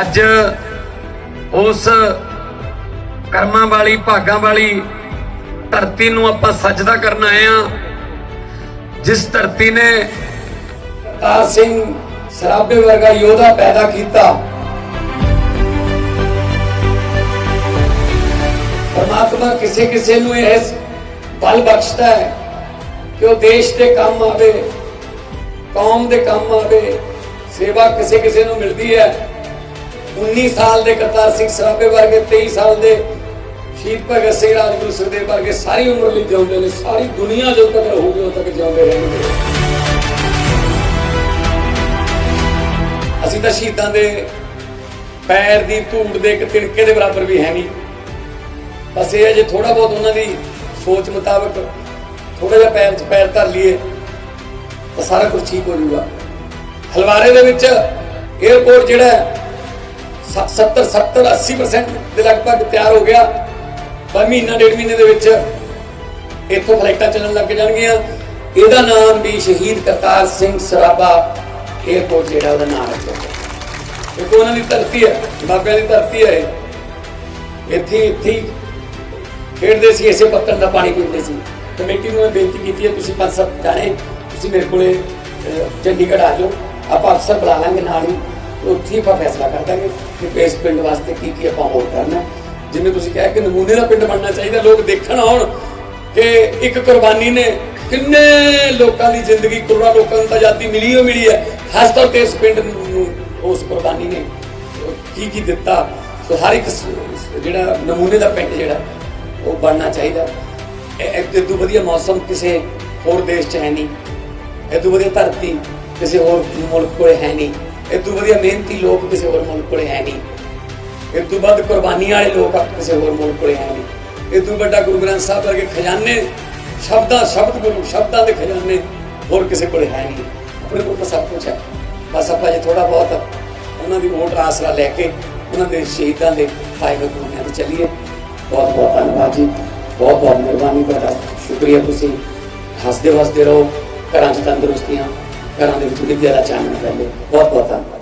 ਅੱਜ ਉਸ ਕਰਮਾਂ ਵਾਲੀ, ਭਾਗਾਂ ਵਾਲੀ ਧਰਤੀ ਨੂੰ ਆਪਾਂ ਸਜਦਾ ਕਰਨ ਆਏ ਆ ਜਿਸ ਧਰਤੀ ਨੇ ਕਰਤਾਰ ਸਿੰਘ ਸਰਾਭੇ ਵਰਗਾ ਯੋਧਾ ਪੈਦਾ ਕੀਤਾ। ਪਰਮਾਤਮਾ ਕਿਸੇ ਕਿਸੇ ਨੂੰ ਇਸ ਬਲ ਬਖਸ਼ਦਾ ਹੈ ਕਿ ਉਹ ਦੇਸ਼ ਦੇ ਕੰਮ ਆਵੇ, ਕੌਮ ਦੇ ਕੰਮ ਆਵੇ, ਸੇਵਾ ਕਿਸੇ ਕਿਸੇ ਨੂੰ ਮਿਲਦੀ ਹੈ। 19 ਸਾਲ ਦੇ ਕਰਤਾਰ ਸਿੰਘ ਸਰਾਭੇ ਵਰਗੇ 23 ਸਾਲ ਦੇ ਸ਼ਹੀਦ ਭਗਤ ਸਿੰਘ ਰਾਜਗੁਰੂ ਸੁਖਦੇਵ ਵਰਗੇ ਸਾਰੀ ਉਮਰ ਲਈ ਜਿਉਂਦੇ ਨੇ, ਸਾਰੀ ਦੁਨੀਆ ਜਦੋਂ ਤੱਕ ਰਹੂਗੀ ਉਦੋਂ ਤੱਕ ਜਿਉਂਦੇ ਰਹਿਣਗੇ। ਅਸੀਂ ਤਾਂ ਸ਼ਹੀਦਾਂ ਦੇ ਪੈਰ ਦੀ ਧੂੜ ਦੇ ਇੱਕ ਤਿਣਕੇ ਦੇ ਬਰਾਬਰ ਵੀ ਹੈ ਨਹੀਂ। ਬਸ ਇਹ ਹੈ ਜੇ ਥੋੜਾ ਬਹੁਤ ਉਹਨਾਂ ਦੀ ਸੋਚ ਮੁਤਾਬਕ ਥੋੜਾ ਜਿਹਾ ਪੈਰ 'ਚ ਪੈਰ ਧਰ ਲਈਏ, ਤਾਂ ਸਾਰਾ ਕੁਝ ਠੀਕ ਹੋ ਜਾਊਗਾ। ਹਲਵਾਰੇ ਦੇ ਵਿੱਚ 에어ਪੋਰਟ ਜਿਹੜਾ 70 70 80% ਦੇ ਲਗਭਗ ਤਿਆਰ ਹੋ ਗਿਆ। ਪਰ ਮਹੀਨਾ, ਡੇਢ ਮਹੀਨੇ ਦੇ ਵਿੱਚ ਇੱਥੋਂ ਫਲਾਈਟਾਂ ਚੱਲਣ ਲੱਗ ਜਾਣਗੀਆਂ। ਇਹਦਾ ਨਾਮ ਵੀ ਸ਼ਹੀਦ ਕਰਤਾਰ ਸਿੰਘ ਸਰਾਭਾ 에어ਪੋਰਟ ਜਿਹੜਾ ਉਹਦਾ ਨਾਮ ਰੱਖਿਆ ਗਿਆ ਕਿਉਂਕਿ ਉਹਨਾਂ ਦੀ ਧਰਤੀ ਹੈ, ਬਾਬਿਆਂ ਦੀ ਧਰਤੀ ਹੈ ਇਹ। ਇੱਥੇ ਇੱਥੇ ਖੇਡਦੇ ਸੀ, ਇਸੇ ਪੱਤਣ ਦਾ ਪਾਣੀ ਪੀਂਦੇ ਸੀ। ਕਮੇਟੀ ਨੂੰ ਮੈਂ ਬੇਨਤੀ ਕੀਤੀ ਹੈ, ਤੁਸੀਂ ਪੰਜ ਸੱਤ ਜਾਣੇ, ਤੁਸੀਂ ਮੇਰੇ ਕੋਲੇ ਚੰਡੀਗੜ੍ਹ ਆ ਜਾਓ। ਆਪਾਂ ਅਫਸਰ ਬੁਲਾ ਲਾਂਗੇ ਨਾਲ ਹੀ। ਉੱਥੇ ਆਪਾਂ ਫੈਸਲਾ ਕਰ ਦਾਂਗੇ ਕਿ ਇਸ ਪਿੰਡ ਵਾਸਤੇ ਕੀ ਕੀ ਆਪਾਂ ਹੋਰ ਕਰਨਾ। ਹੈ। ਜਿਵੇਂ ਤੁਸੀਂ ਕਿਹਾ ਕਿ ਨਮੂਨੇ ਦਾ ਪਿੰਡ ਬਣਨਾ ਚਾਹੀਦਾ, ਲੋਕ ਦੇਖਣ ਆਉਣ ਕਿ ਇੱਕ ਕੁਰਬਾਨੀ ਨੇ ਕਿੰਨੇ ਲੋਕਾਂ ਦੀ ਜ਼ਿੰਦਗੀ, ਕਰੋੜਾਂ ਲੋਕਾਂ ਨੂੰ ਤਾਂ ਆਜ਼ਾਦੀ ਮਿਲੀ ਹੋ ਮਿਲੀ ਹੈ। ਖਾਸ ਤੌਰ ਤੇ ਇਸ ਪਿੰਡ ਨੂੰ ਉਸ ਕੁਰਬਾਨੀ ਨੇ ਕੀ ਕੀ ਦਿੱਤਾ। ਸੋ ਹਰ ਇੱਕ ਜਿਹੜਾ ਨਮੂਨੇ ਦਾ ਪਿੰਡ ਜਿਹੜਾ, ਉਹ ਬਣਨਾ ਚਾਹੀਦਾ। ਇਹ ਤੋਂ ਵਧੀਆ ਮੌਸਮ ਕਿਸੇ ਹੋਰ ਦੇਸ਼ 'ਚ ਹੈ ਨਹੀਂ। ਇਹ ਤੋਂ ਵਧੀਆ ਧਰਤੀ, ਕਿਸੇ ਹੋਰ ਮੁਲਕ ਕੋਲ ਹੈ ਨਹੀਂ। ਇਹ ਤੋਂ ਵਧੀਆ ਮਿਹਨਤੀ ਲੋਕ ਕਿਸੇ ਹੋਰ ਮੁਲਕ ਕੋਲੇ ਹੈ ਨਹੀਂ। ਇਹ ਤੋਂ ਵੱਧ ਕੁਰਬਾਨੀਆਂ ਵਾਲੇ ਲੋਕ ਕਿਸੇ ਹੋਰ ਮੁਲਕ ਕੋਲੇ ਹੈ ਨਹੀਂ। ਇਹ ਤੋਂ ਵੱਡਾ ਗੁਰੂ ਗ੍ਰੰਥ ਸਾਹਿਬ ਵਰਗੇ ਖਜ਼ਾਨੇ, ਸ਼ਬਦਾਂ, ਸ਼ਬਦ ਗੁਰੂ, ਸ਼ਬਦਾਂ ਦੇ ਖਜ਼ਾਨੇ ਹੋਰ ਕਿਸੇ ਕੋਲੇ ਹੈ ਨਹੀਂ। ਆਪਣੇ ਕੋਲ ਸਭ ਕੁਝ ਹੈ। ਬਸ ਆਪਾਂ ਜੇ ਥੋੜਾ ਬਹੁਤ ਉਹਨਾਂ ਦੀ ਵੋਟ ਆਸਰਾ ਲੈ ਕੇ ਉਹਨਾਂ ਦੇ ਸ਼ਹੀਦਾਂ ਦੇ ਫਾਇਦੇ ਕੋਲ ਤੇ ਚੱਲੀਏ। ਬਹੁਤ ਬਹੁਤ ਧੰਨਵਾਦ ਜੀ। ਬਹੁਤ ਬਹੁਤ ਮਿਹਰਬਾਨੀ ਤੁਹਾਡਾ। ਸ਼ੁਕਰੀਆ ਤੁਸੀਂ। ਹੱਸਦੇ ਵਸਦੇ ਰਹੋ। ਘਰਾਂ 'ਚ ਤੰਦਰੁਸਤੀਆਂ। ਘਰਾਂ ਦੇ ਵਿੱਚ ਵਿਦਿਆ ਦਾ ਚਾਨਣ ਫੈਲੇ ਬਹੁਤ ਬਹੁਤ ਧੰਨਵਾਦ